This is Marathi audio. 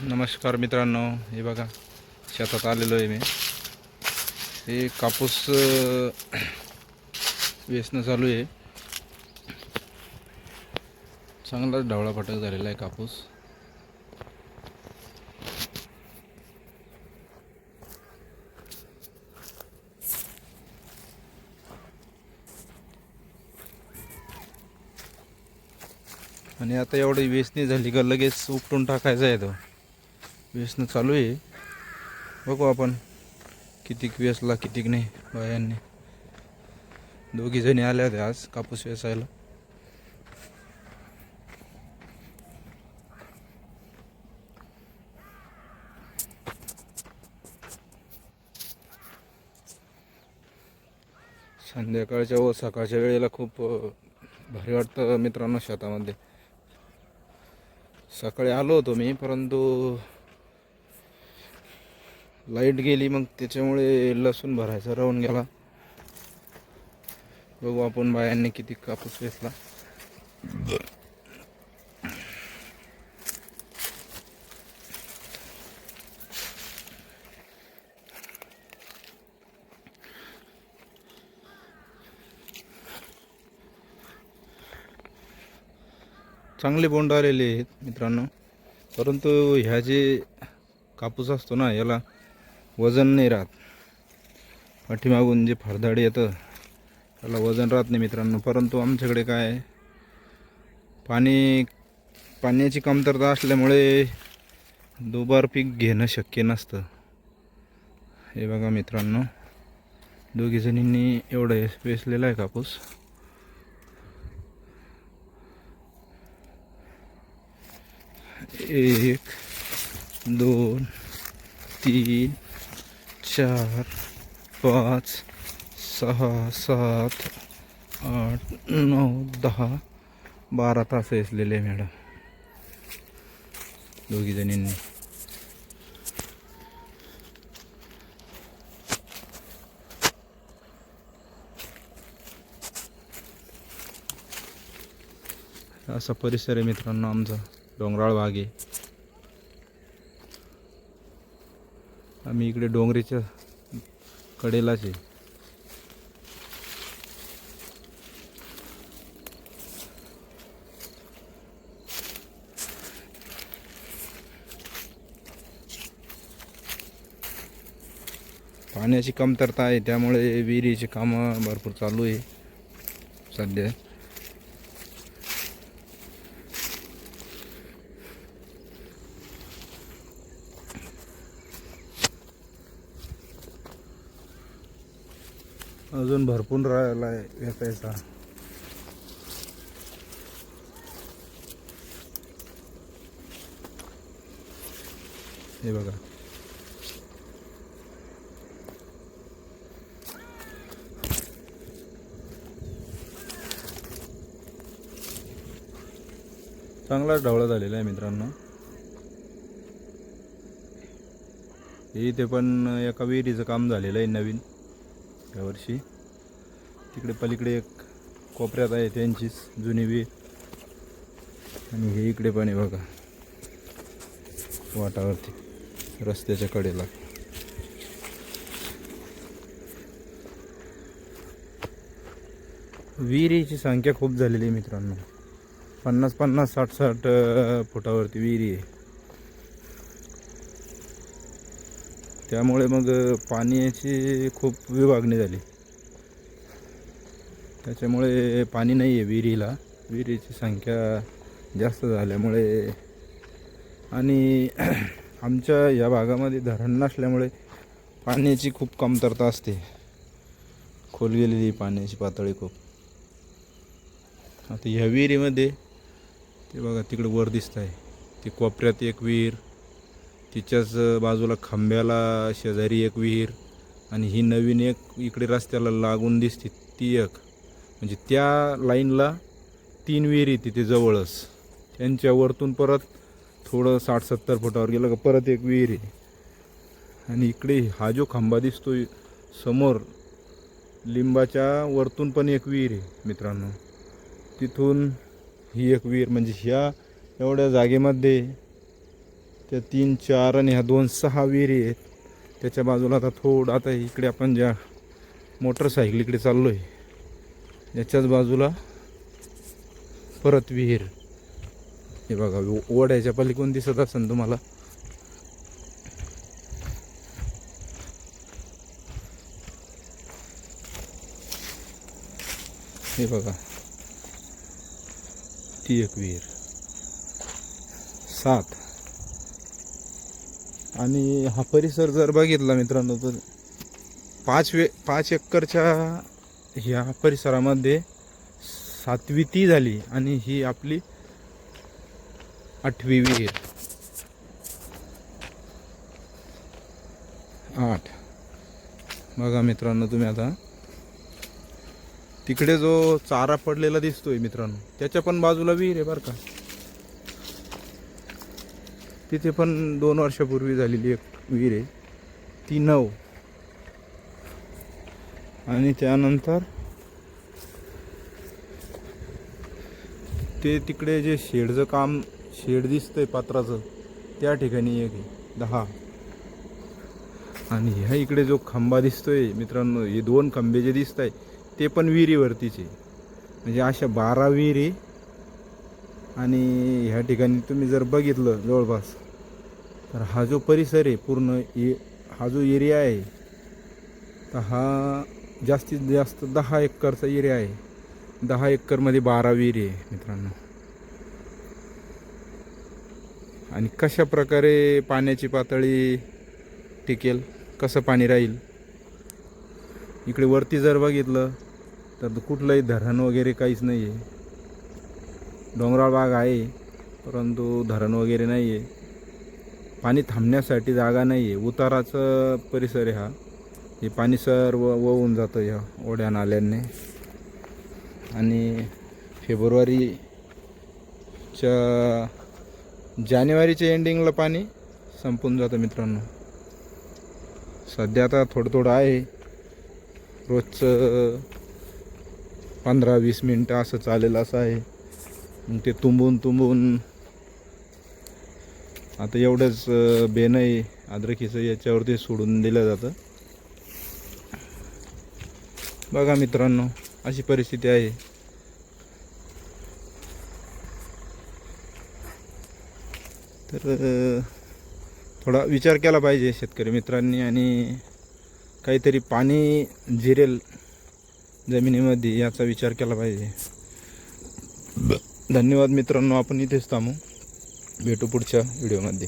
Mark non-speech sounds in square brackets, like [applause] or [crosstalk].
नमस्कार मित्रांनो हे बघा शेतात आलेलो आहे मी. हे कापूस वेचणं चालू आहे चांगलाच ढवळा फटक झालेला आहे कापूस. आणि आता एवढी वेचणी झाली का लगेच उपटून टाकायचं आहे तो. व्यसनं चालू आहे. बघू आपण कितीक व्यसला कितीक नाही बायांनी. दोघी जणी आल्या होत्या आज कापूस वेचायला संध्याकाळच्या व सकाळच्या वेळेला खूप भारी वाटतं मित्रांनो शेतामध्ये. सकाळी आलो होतो मी परंतु लाइट गेली मग त्याच्यामुळे लसूण भरायचा राहून गेला. बघू आपण बायांनी किती कापूस वेचला चांगले बोंड आलेले आहेत मित्रांनो. परंतु ह्या जे कापूस असतो ना याला वजन नाही राहत. पाठीमागून जे फरदाड येतं त्याला वजन राहत नाही मित्रांनो. परंतु आमच्याकडे काय पाणी पाण्याची कमतरता असल्यामुळे दुबार पीक घेणं शक्य नसतं. हे बघा मित्रांनो. दोघीजणींनी एवढं वेचलेला आहे कापूस. एक दोन तीन चार पाच सहा सात आठ नऊ दहा बारा तास असलेले मॅडम. दोघी जणींनी. असा परिसर आहे मित्रांनो आमचा. डोंगराळ भाग आहे. आम्ही इकडे डोंगरीच्या कडेलाच आहे. पाण्याची कमतरता आहे त्यामुळे विहिरीचे कामं भरपूर चालू आहे सध्या. अजून भरपूर राहिला आहे पैसा हे बघा. चांगलाच ढवळा झालेला आहे मित्रांनो. हे इथे पण एका विहिरीचं काम झालेलं आहे नवीन. यावर्षी. तिकडे पलीकडे एक कोपऱ्यात आहे त्यांचीच जुनी विहीर. आणि हे इकडे पण आहे बघा. वाटावरती. रस्त्याच्या कडेला. विहिरीची संख्या खूप झालेली आहे मित्रांनो. पन्नास पन्नास साठ साठ फुटावरती विहिरी आहे. त्यामुळे मग पाण्याची खूप विभागणी झाली. त्याच्यामुळे पाणी नाही आहे विहिरीला. विहिरीची संख्या जास्त झाल्यामुळे आणि [clears throat] आमच्या या भागामध्ये धरण नसल्यामुळे पाण्याची खूप कमतरता असते. खोल गेलेली पाण्याची पातळी खूप. आता ह्या विहिरीमध्ये ते बघा तिकडं वर दिसत आहे ती कोपऱ्यात एक विहीर तिच्याच बाजूला खांब्याला शेजारी एक विहीर आणि ही नवीन एक इकडे रस्त्याला लागून दिसते ती एक. म्हणजे त्या लाईनला तीन विहिरी तिथे जवळच. त्यांच्यावरतून परत थोडं साठ सत्तर फुटावर गेलं का परत एक विहीर आहे. आणि इकडे हा जो खांबा दिसतो समोर लिंबाच्या वरतून पण एक विहीर आहे मित्रांनो. तिथून ही एक विहीर म्हणजे ह्या एवढ्या जागेमध्ये त्या तीन चार आणि ह्या दोन सहा विहिरी आहेत. त्याच्या बाजूला आता थोडं आता इकडे आपण ज्या मोटरसायकल इकडे चाललो आहे याच्याच बाजूला परत विहीर. हे बघा ओढ्याच्या पलीकडून दिसत असेल तुम्हाला? हे बघा ती एक विहीर. सात. आणि हा परिसर जर बघितला मित्रांनो तर पाच वे पाच एकरच्या ह्या परिसरामध्ये सातवी ती झाली आणि ही आपली आठवी विहीर आठ. बघा मित्रांनो तुम्ही आता. तिकडे जो चारा पडलेला दिसतोय मित्रांनो त्याच्या पण बाजूला विहीर आहे बरं का. तिथे पण दोन वर्षापूर्वी झालेली एक विहीर आहे. ती नऊ. आणि त्यानंतर ते तिकडे जे शेडचं काम शेड दिसतंय पात्राचं त्या ठिकाणी एक आहे दहा. आणि ह्या इकडे जो खांबा दिसतोय मित्रांनो हे दोन खांबे जे दिसत आहे ते पण विहिरीवरतीचे म्हणजे अशा बारा विहिरी आणि ह्या ठिकाणी तुम्ही जर बघितलं जवळपास तर हा जो परिसर आहे पूर्ण ए हा जो एरिया आहे तर हा जास्तीत जास्त दहा एकरचा एरिया आहे. दहा एकरमध्ये बारा विहिरी आहे मित्रांनो. आणि कशा प्रकारे पाण्याची पातळी टिकेल कसं पाणी राहील? इकडे वरती जर बघितलं तर कुठलंही धरण वगैरे काहीच नाही आहे डोंगराळ भाग आहे परंतु धरण वगैरे नाही आहे पाणी थांबण्यासाठी जागा नाही आहे उताराचं परिसर आहे हा. हे पाणी सर्व वहून जातं या ओढ्या नाल्यांनी. आणि फेब्रुवारीच्या जानेवारीच्या एंडिंगला पाणी संपून जातं मित्रांनो. सध्या आता थोडं थोडं आहे. रोजचं पंधरा वीस मिनटं असं चालेल असं आहे. मग ते तुंबून तुंबून. आता एवढंच बेनई आहे अद्रकीचं याच्यावरती सोडून दिलं जातं. बघा मित्रांनो अशी परिस्थिती आहे. तर थोडा विचार केला पाहिजे शेतकरी मित्रांनी आणि काहीतरी पाणी जिरेल जमिनीमध्ये याचा विचार केला पाहिजे. धन्यवाद मित्रांनो आपण इथेच थांबू भेटू पुढच्या व्हिडिओमध्ये